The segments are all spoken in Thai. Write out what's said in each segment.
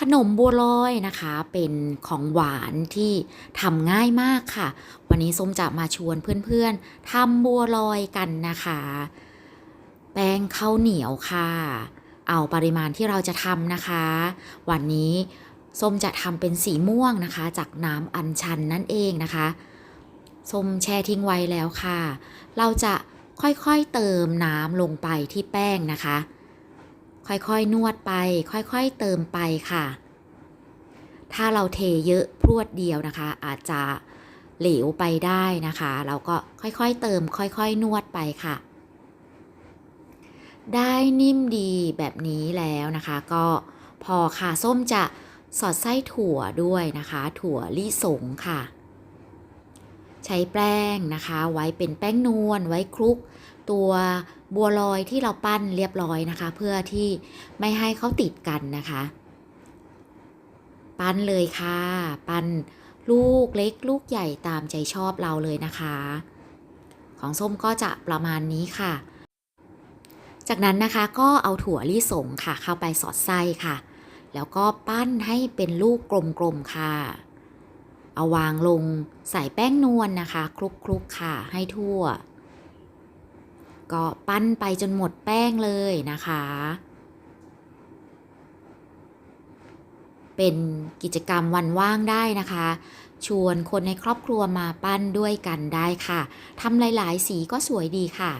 ขนมบัวลอยนะคะ เป็นของหวานที่ทำง่ายมากค่ะ วันนี้ส้มจะมาชวนเพื่อนๆทำบัวลอยกันนะคะ แป้งข้าวเหนียวค่ะ เอาปริมาณที่เราจะทำนะคะ วันนี้ส้มจะทำเป็นสีม่วงนะคะ จากน้ำอัญชันนั่นเองนะคะส้มแช่ทิ้งไว้แล้วค่ะ เราจะค่อยๆเติมน้ำลงไปที่แป้งนะคะ ค่อยๆนวดไป ค่อยๆเติมไปค่ะ ถ้าเราเทเยอะพรวดเดียวนะคะ อาจจะเหลวไปได้นะคะ เราก็ค่อยๆเติม ค่อยๆนวดไปค่ะ ได้นิ่มดีแบบนี้แล้วนะคะ ก็พอค่ะส้มจะสอดไส้ถั่วด้วยนะคะ ถั่วลิสงค่ะ ใช้แป้งนะคะ ไว้เป็นแป้งนวลไว้คลุก ตัวบัวลอยที่เราปั้นเรียบร้อยนะคะ เพื่อที่ไม่ให้เขาติดกันนะคะ ปั้นเลยค่ะ ปั้นลูกเล็กลูกใหญ่ตามใจชอบเราเลยนะคะ ของส้มก็จะประมาณนี้ค่ะ จากนั้นนะคะก็เอาถั่วลิสงค่ะ เข้าไปสอดไส้ค่ะ แล้วก็ปั้นให้เป็นลูกกลมๆค่ะ เอาวางลงใส่แป้งนวลนะคะคลุกๆค่ะให้ทั่ว ก็ปั้นไปจนหมดแป้งเลยนะคะ เป็นกิจกรรมวันว่างได้นะคะ ชวนคนในครอบครัวมาปั้นด้วยกันได้ค่ะทำหลาย ๆ สีก็สวยดีค่ะ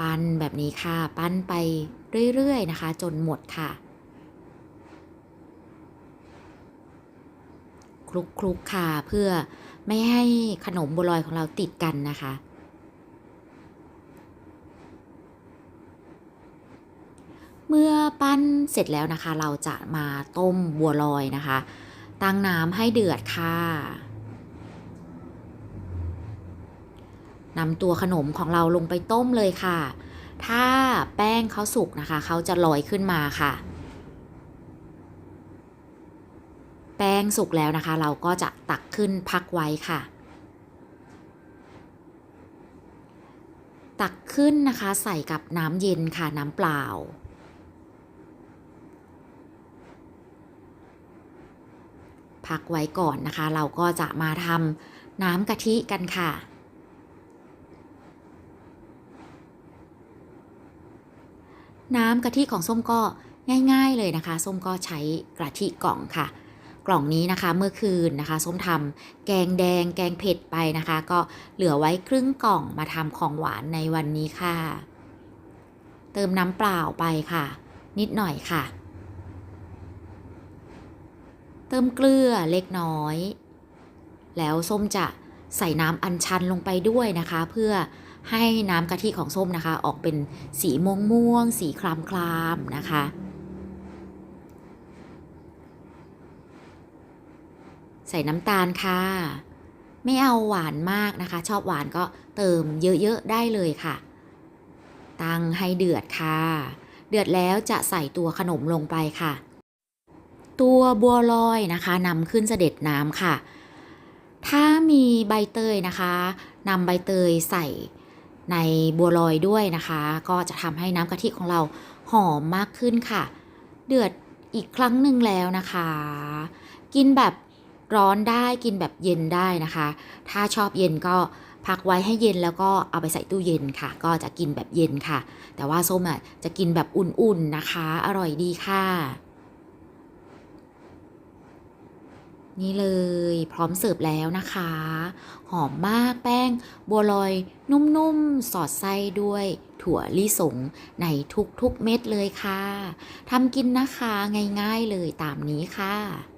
ปั้นแบบนี้ค่ะ ปั้นไปเรื่อย ๆ นะคะ จนหมดค่ะ คลุกคลุกๆค่ะ เพื่อไม่ให้ขนมบัวลอยของเราติดกันนะคะ เมื่อปั้นเสร็จแล้วนะคะ เราจะมาต้มบัวลอยนะคะ ตั้งน้ำให้เดือดค่ะนำตัวขนมของเราลงไปต้มเลยค่ะ ถ้าแป้งเขาสุกนะคะ เขาจะลอยขึ้นมาค่ะ แป้งสุกแล้วนะคะ เราก็จะตักขึ้นพักไว้ค่ะ ตักขึ้นนะคะใส่กับน้ำเย็นค่ะน้ำเปล่า พักไว้ก่อนนะคะ เราก็จะมาทำน้ำกะทิกันค่ะน้ำกะทิของส้มก็ง่าย ๆเลยนะคะ ส้มก็ใช้กะทิกล่องค่ะ กล่องนี้นะคะเมื่อคืนนะคะส้มทำแกงแดงแกงเผ็ดไปนะคะ ก็เหลือไว้ครึ่งกล่องมาทำของหวานในวันนี้ค่ะ เติมน้ำเปล่าไปค่ะ นิดหน่อยค่ะ เติมเกลือเล็กน้อย แล้วส้มจะใส่น้ำอัญชันลงไปด้วยนะคะ เพื่อให้น้ำกะทิของส้มนะคะ ออกเป็นสีม่วงม่วงสีครามครามนะคะ ใส่น้ำตาลค่ะ ไม่เอาหวานมากนะคะ ชอบหวานก็เติมเยอะ ๆ ได้เลยค่ะ ตั้งให้เดือดค่ะ เดือดแล้วจะใส่ตัวขนมลงไปค่ะ ตัวบัวลอยนะคะนำขึ้นเสด็จน้ำค่ะ ถ้ามีใบเตยนะคะนำใบเตยใส่ในบัวลอยด้วยนะคะ ก็จะทำให้น้ำกะทิของเราหอมมากขึ้นค่ะ เดือดอีกครั้งหนึ่งแล้วนะคะ กินแบบ ร้อนได้กินแบบเย็นได้นะคะ ถ้าชอบเย็นก็พักไว้ให้เย็นแล้วก็เอาไปใส่ตู้เย็นค่ะ ก็จะกินแบบเย็นค่ะ แต่ว่าส้มอะจะกินแบบอุ่นๆนะคะ อร่อยดีค่ะ นี่เลยพร้อมเสิร์ฟแล้วนะคะ หอมมากแป้ง บัวลอยนุ่มๆ สอดไส้ด้วยถั่วลิสงในทุกๆเม็ดเลยค่ะทำกินนะคะง่ายๆเลยตามนี้ค่ะ